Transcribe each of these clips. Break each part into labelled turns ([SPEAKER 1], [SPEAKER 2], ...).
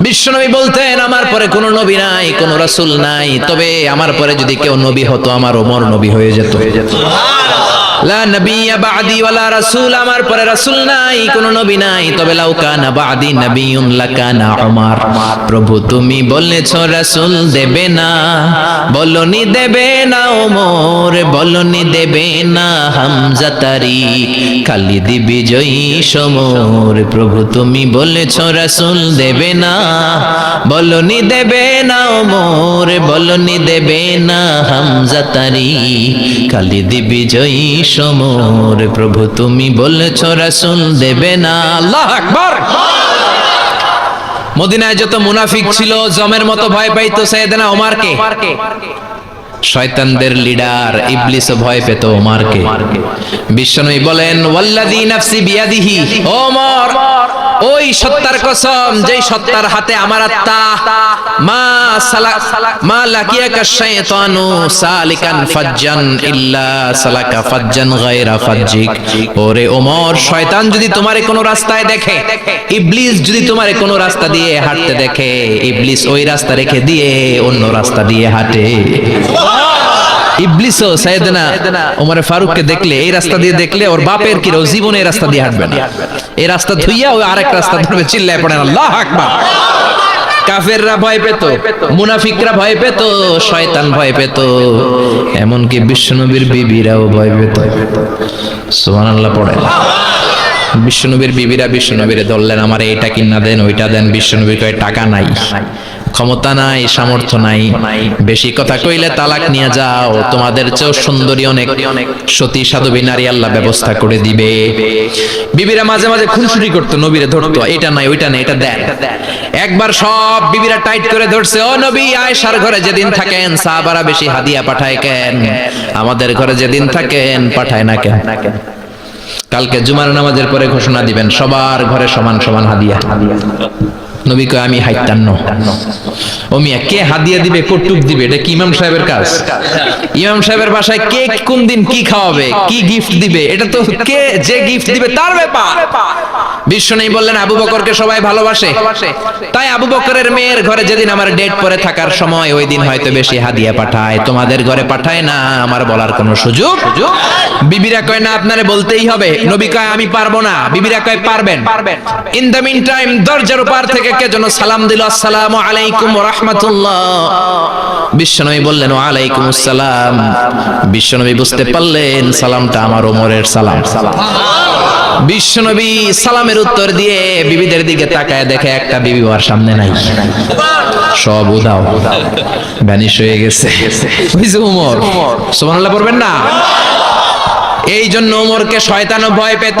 [SPEAKER 1] বিশ্বনবী আমার পরে কোনো নবী নাই নাই। তবে আমার পরে যদি কেউ নবী হতো, আমার ওমর নবী হয়ে যেত। লা নবিয়্যা বাদি ওয়ালা রাসূল, আমার পরে রাসূল নাই, কোনো নবী নাই। তবে লাউ কানা বাদি নবিয়্যুন লাকানা উমর। প্রভু, তুমি বলেছ রাসূল দেবে না। বলনি দেবে না ওমর বলনি দেবে না হামজা তারি, খালিদ বিজয়ী সমর। প্রভু, তুমি বলেছ রাসূল দেবে না। বলনি দেবে না ওমর বলনি দেবে না হামজা তারি, খালিদ বিজয়ী সমর প্রভু, তুমি বলেছ রাসুল দেবে না। আল্লাহ আকবার। মদিনায় যত মুনাফিক ছিল, জমের মতো ভয় পাইতো সাইয়েদনা ওমরকে। শয়তানদের লিডার ইবলিস ভয় পেত ওমরকে। বিশ্বনবী বলেন, ওয়াল্লাযী নাফসি বিয়াদিহি ওমর, ওই সত্তার কসম, যেই সত্তার হাতে আমার আত্মা, মা সালা, মা লাকিয়াকা শাইতানু সালিকান ফাজ্জান ইল্লা সালাকা ফাজ্জান গায়রা ফাজ্জিক। ওরে ওমর, শয়তান যদি তোমারে কোনো রাস্তায় দেখে, ইবলিস যদি তোমারে কোনো রাস্তা দিয়ে হাঁটতে দেখে, ইবলিস ওই রাস্তা রেখে দিয়ে অন্য রাস্তা দিয়ে হাঁটে। ইবলিসও ফারুককে দেখলে এই রাস্তা দিয়ে দেখলে ওর বাপের কি জীবনে এই রাস্তা দিয়ে হাঁটবে না। এই রাস্তা ধুইয়া ওই আরেক রাস্তা ধরবে, চিল্লায় পড়েন আল্লাহ আকবার। কাফেররা ভয় পেত, মুনাফিকরা ভয় পেত, শয়তান ভয় পেত। এমনকি বিশ্বনবীর বিবিরাও ভয় পেত। সুবহানাল্লাহ পড়ে বিশ্বনবীর বিবিরা বিশ্বনবীরে ধরলেন, আমার এইটা কিনা দেন, ওইটা দেন। বিশ্বনবীর কয়, টাকা নাই। ক্ষমতা নাই, সামর্থ্য নাই। বেশি কথা কইলে তালাক নিয়ে যাও, তোমাদের চেয়েও সুন্দরী অনেক। সতী, সাধবী, নারী আল্লাহ ব্যবস্থা করে দিবে। বিবিরা মাঝে মাঝে খুনসুটি করতো, নবীরে ধরতো, এটা নাই, ওইটা নাই, এটা দেন। একবার সব বিবিরা টাইট করে ধরছে, ও নবী, আয়েশার ঘরে যেদিন থাকেন, সাহাবারা বেশি হাদিয়া পাঠায় কেন? আমাদের ঘরে যেদিন থাকেন, পাঠায় না কেন? কালকে জুমার নামাজের পরে ঘোষণা দিবেন, সবার ঘরে সমান সমান হাদিয়া। নবী কয় আমি হাইতান্ন। ও মিয়া, কে হাদিয়া দিবে কটুক দিবে? এটা কি ইমাম সাহেবের কাজ? ইমাম সাহেবের বাসায় কে কোন দিন কি খাওয়াবে, কি গিফট দিবে? এটা তো কে যে গিফট দিবে তার ব্যাপার। বিশ্ব নেই বললেন, আবু বকরকে সবাই ভালোবাসে। তাই আবু বকরের মেয়ের ঘরে যেদিন আমার ডেট পরে থাকার সময়, ওই দিন হয়তো বেশি হাদিয়া পাঠায়। তোমাদের ঘরে পাঠায় না, আমার বলার কোনো সুযোগ? বিবিরা কয়, না, আপনারে বলতেই হবে। নবী কয়, আমি পারব না। বিবিরা কয়, পারবেন। ইন দ্য মিন টাইম দরজার উপর থেকে কে যেন সালাম দিল, আসসালামু আলাইকুম রাহমাতুল্লাহ। বিশ্বনবী বললেন আলাইকুম আসসালাম। বিশ্বনবী বুঝতে পারলেন, সালামটা আমার ওমরের সালাম। বিশ্বনবী সালামের উত্তর দিয়ে বিবিদের দিকে তাকায় দেখে একটা বিবি ওর সামনে নাই। সব উদাও, ভ্যানিশ হয়ে গেছে। উমর সুবহানাল্লাহ পড়বেন না? এই জন্য ওমরকে শয়তানও ভয় পেত।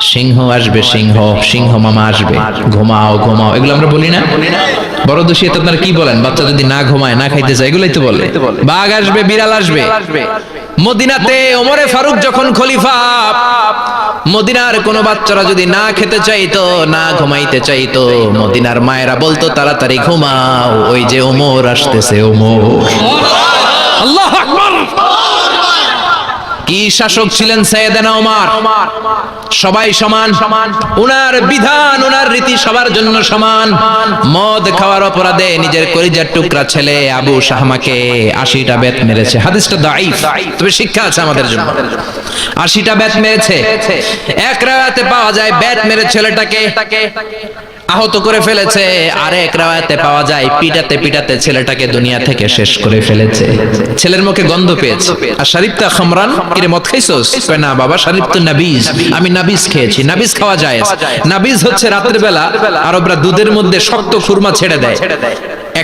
[SPEAKER 1] সিংহ আসবে, সিংহ সিংহ মামা আসবে। ঘুমাও ঘুমাও। এগুলো আমরা বলি না? বড় দোষী এতে আপনারা কি বলেন? বাচ্চা যদি না ঘুমায়, না খাইতে চায় এগুলোই তো বলে। বাঘ আসবে, বিড়াল আসবে। মদিনাতে ওমরে ফারুক যখন খলিফা, মদিনার কোনো বাচ্চারা যদি না খেতে চাইতো, না ঘুমাইতে চাইতো, মদিনার মায়েরা বলতো, তাড়াতাড়ি ঘুমাও, ওই যে ওমর আসতেছে, ওমর। আল্লাহ আকবার! কি শাসক ছিলেন সৈয়দনা ওমর? সবাই সমান? উনার বিধান, উনার রীতি সবার জন্য সমান। মদ খাওয়ার অপরাধে নিজের কলিজার টুকরা ছেলে আবু শাহমাকে আশিটা বেত মেরেছে। হাদিসটা দাইফ তবে শিক্ষা আছে আমাদের জন্য। আশিটা বেত মেরেছে। এক রাতে পাওয়া যায়, বেত মেরে ছেলেটাকে। আহত করে ফেলেছে। আর এক রাওয়াতে পাওয়া যায়, পিটাতে পিটাতে ছেলেটাকে দুনিয়া থেকে শেষ করে ফেলেছে। ছেলের মুখে গন্ধ পেয়েছে। আর শারিফতা খামরান, কিরে, মদ খাইছস? কয়, না, বাবা, শারিফ তো নাবিজ। আমি নাবিজ খেয়েছি। নাবিজ খাওয়া যায় নাবিজ হচ্ছে রাতের বেলা, আরবরা দুধের মধ্যে শক্ত খুরমা ছেড়ে দেয়।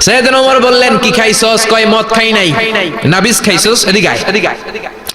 [SPEAKER 1] সৈয়দনা ওমর বললেন কি খাইছস? কয় মদ খাই নাই। নাবিস খাইছস? এদিকে আয়।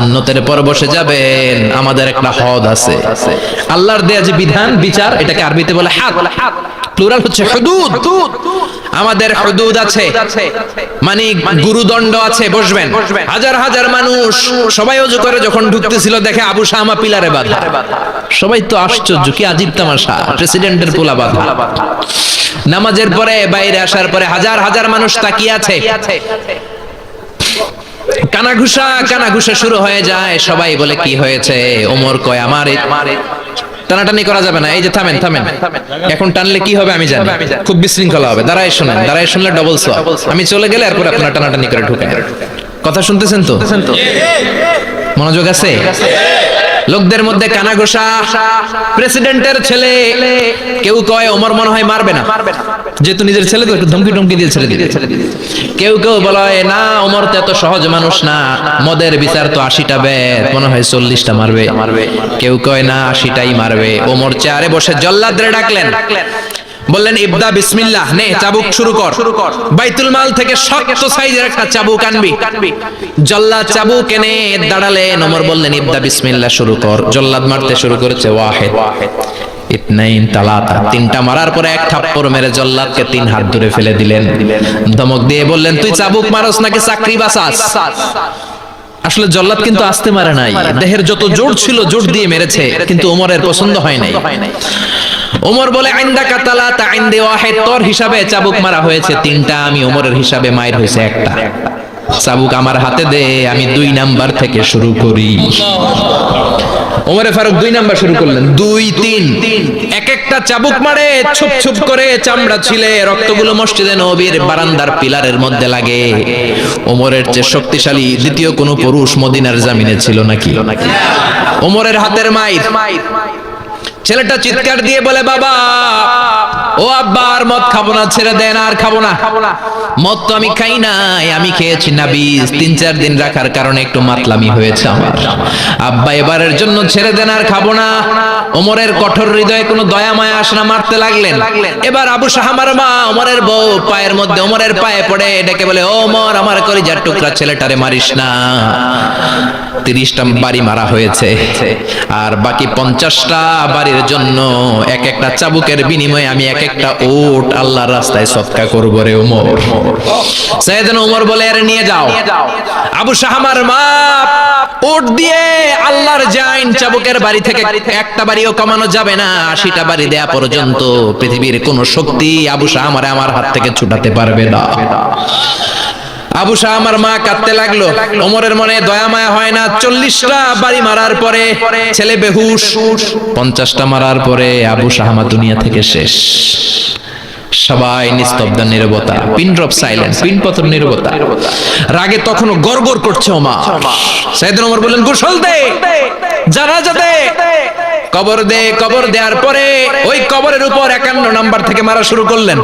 [SPEAKER 1] সুন্নতের পর বসে যাবেন। আমাদের একটা হদ আছে। আল্লাহর দেয়া যে বিধান, বিচার, এটাকে আরবিতে বলে হাদ। প্লুরাল হচ্ছে হুদুদ। আমাদের হুদুদ আছে। মানে গুরুদণ্ড আছে, বসবেন। হাজার হাজার মানুষ সবাই অজু করে যখন ঢুকতেছিল, দেখে আবু শামা পিলারে বাঁধা। সবাই তো আশ্চর্য, কি আজীব তামাশা, প্রেসিডেন্টের পোলা বাঁধা। নামাজের পরে, বাইরে আসার পরে হাজার হাজার মানুষ তাকিয়ে আছে। কানাঘুষা কানাঘুষা শুরু হয়ে যায়। সবাই বলে, কি হয়েছে? ওমর কয়, আমার টানাটানি করা যাবে না। এই যে থামেন থামেন। এখন টানলে কি হবে আমি জানি। খুব বিশৃঙ্খলা হবে। দাঁড়ায় শোনেন, দাঁড়ায় শুনলে ডবল সো আমি চলে গেলে এরপর আপনারা টানাটানি করে ঢুকেন। কথা শুনতেছেন তো? মনোযোগ আছে? লোকদের মধ্যে কানাঘোষা। প্রেসিডেন্টের ছেলে, কেউ কয় ওমর মনে হয় মারবে না। যেহেতু নিজের ছেলে তো ধমকি টমকি দিয়ে ছেড়ে দিয়ে কেউ কেউ বলে না, ওমর তো এত সহজ মানুষ না, মদের বিচার তো আশিটা বেদ, মনে হয় চল্লিশটা মারবে। কেউ কয়, না, আশিটাই মারবে। ওমর চেয়ারে বসে জল্লাদরে ডাকলেন। বললেন ইবদা বিসমিল্লাহ নে চাবুক শুরু কর। বাইতুল মাল থেকে শক্ত সাইজের একটা চাবুক আনবি। জল্লাদ চাবুক এনে দাঁড়ালেন ওমর বললেন ইবদা বিসমিল্লাহ শুরু কর। জল্লাদ মারতে শুরু করেছে ওয়াহেদ। ইতনাইন তালাতা তিনটা মারার পরে এক থাপ্পড় মেরে জল্লাদকে তিন হাত ধরে ফেলে দিলেন। ধমক দিয়ে বললেন তুই চাবুক মারস নাকি চাকরি বাসাস আসলে জল্লাদ কিন্তু আসতে মারে নাই। দেহের যত জোর ছিল জোর দিয়ে মেরেছে কিন্তু ওমরের পছন্দ হয় নাই। ওমর বলে আইন্দা কাতালা তা আইন্দে ওয়াহেদ। তোর হিসাবে চাবুক মারা হয়েছে তিনটা, আমি ওমরের হিসাবে মায়ের হয়েছে একটা। চাবুক আমার হাতে দে, আমি দুই নাম্বার থেকে শুরু করি। ওমরে ফারুক দুই নাম্বার শুরু করলেন। দুই, তিন। এক একটা চাবুক মারে, ছুপ ছুপ করে চামড়া ছিলে, রক্তগুলো মসজিদে নবীর বারান্দার পিলারের মধ্যে লাগে। ওমরের চেয়ে শক্তিশালী দ্বিতীয় কোনো পুরুষ মদিনার জামিনে ছিল নাকি? ওমরের হাতের মাইর। ছেলেটা চিৎকার দিয়ে বলে, বাবা, ও আব্বা, আর মদ খাব না, ছেড়ে দেন, আর খাব না। মদ তো আমি খাই নাই, আমি খেয়েছি না বীজ। তিন, চার দিন রাখার কারণে একটু মাতলামি হয়েছে আমার। আব্বা, এবারের জন্য ছেড়ে দেন, আর খাব না। ওমরের কঠোর হৃদয়ে কোনো দয়া, মায়া আসে না মারতে লাগলেন। এবার আবু শাহামার মা ওমরের বউ পায়ের মধ্যে ওমরের পায়ে পড়ে, ডেকে বলে ওমর, আমার কলিজার টুকরা ছেলেটারে মারিস না। তিরিশটা বাড়ি মারা হয়েছে। আর বাকি পঞ্চাশটা বাড়ির জন্য এক একটা চাবুকের বিনিময়ে আমি এক একটা ওট আল্লাহর রাস্তায় সৎকা করব রে ওমর। সৈয়দন ওমর বলে এর নিয়ে যাও। আবু শাহামার মা ওট দিয়ে আল্লাহর জাইন চাবুকের বাড়ি থেকে একটা বাড়িও কমানো যাবে না, আশিটা বাড়ি দেয়া পর্যন্ত পৃথিবীর কোন শক্তি আবু শাহামারে আমার হাত থেকে ছুটাতে পারবে না। আবু শাহ আমার মা কাঁদতে লাগল। ওমরের মনে দয়া মায়া হয় না। চল্লিশটা বাড়ি মারার পরে ছেলে বেহুশ, পঞ্চাশটা মারার পরে আবু শাহ আমার দুনিয়া থেকে শেষ। সবাই নিস্তব্ধ, নিরবতা। পিন ড্রপ সাইলেন্স পিন পতন, নিরবতা। রাগে তখনও গড়গড় করছে ওমা সাইদুল ওমর বললেন, গোসল দে, জানাজা দে। কবর দে, কবর দেওয়ার পরে ওই কবরের উপর একান্ন নাম্বার থেকে মারা শুরু করলেন।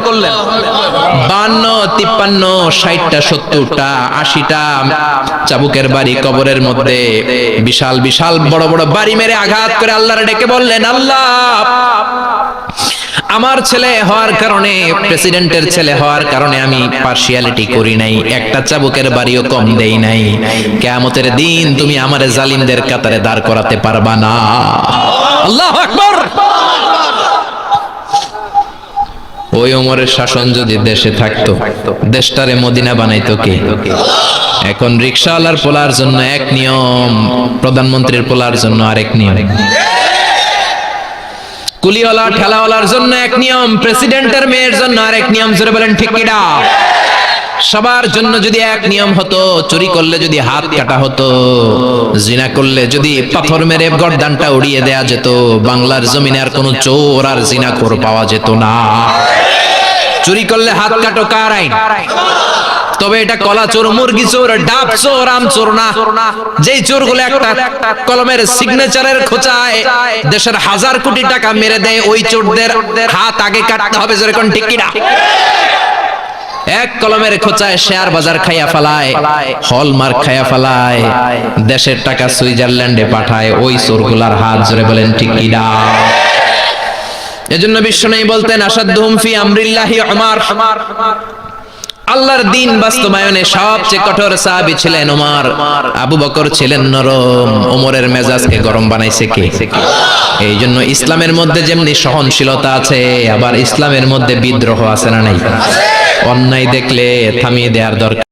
[SPEAKER 1] বান্ন, তিপ্পান্ন, ষাটটা, সত্তরটা, আশিটা চাবুকের বাড়ি কবরের মধ্যে বিশাল বিশাল বড় বড় বাড়ি মেরে আঘাত করে আল্লাহর ডেকে বললেন, আল্লাহ, আমার ছেলে হওয়ার কারণে, প্রেসিডেন্টের ছেলে হওয়ার কারণে আমি পার্সিয়ালিটি করি নাই, একটা চাবুকের বাড়িও কম দেই নাই। কেয়ামতের দিন তুমি আমার জালিমদের কাতারে দাঁড় করাতে পারবা না। আল্লাহ আকবার। ওই ওমরের শাসন যদি দেশে থাকতো, দেশটারে মদিনা বানাইতো কে? এখন রিক্সাওয়ালার পোলার জন্য এক নিয়ম, প্রধানমন্ত্রীর পোলার জন্য আরেক নিয়ম। কুলিওয়ালা, ঠেলাওয়ালার জন্য এক নিয়ম, প্রেসিডেন্টের মেয়ের জন্য আরেক নিয়ম, জোরে বলেন, ঠিক কিনা সবার জন্য যদি এক নিয়ম হতো, চুরি করলে যদি হাত কাটা হতো, জিনা করলে যদি পাথর মেরে গর্দানটা উড়িয়ে দেয়া যেত, বাংলার জমিনে আর কোনো চোর আর জিনা কর পাওয়া যেত না। চুরি করলে হাত কাটো কার আইন? তবে এটা কলা চোর, মুরগি চোর, ডাব চোর, আম চোর না। যেই চোরগুলো একটা কলমের সিগনেচারের খোঁচায়, দেশের হাজার কোটি টাকা মেরে দেয়, ওই চোরদের হাত আগে কাটতে হবে, যেরকম ঠিক কিনা? এক কলমের খোঁচায় শেয়ার বাজার খাইয়া ফেলায়, হলমার্ক খাইয়া ফেলায়। দেশের টাকা সুইজারল্যান্ডে পাঠায়, ওই চোরগুলার হাত জোরে বলেন, ঠিক কিনা এজন্য বিশ্ব নেই বলতেন আসাদুহুম ফি আমরিল্লাহি উমার। আল্লাহর দিন বাস্তবায়নে সবচেয়ে কঠোর সাহাবী ছিলেন ওমর আবু বকর ছিলেন নরম। ওমরের মেজাজকে গরম বানাইছে কে? এই জন্য ইসলামের মধ্যে যেমনি সহনশীলতা আছে, আবার ইসলামের মধ্যে বিদ্রোহ আছে না নাই? অন্যায় দেখলে থামিয়ে দেওয়ার দরকার।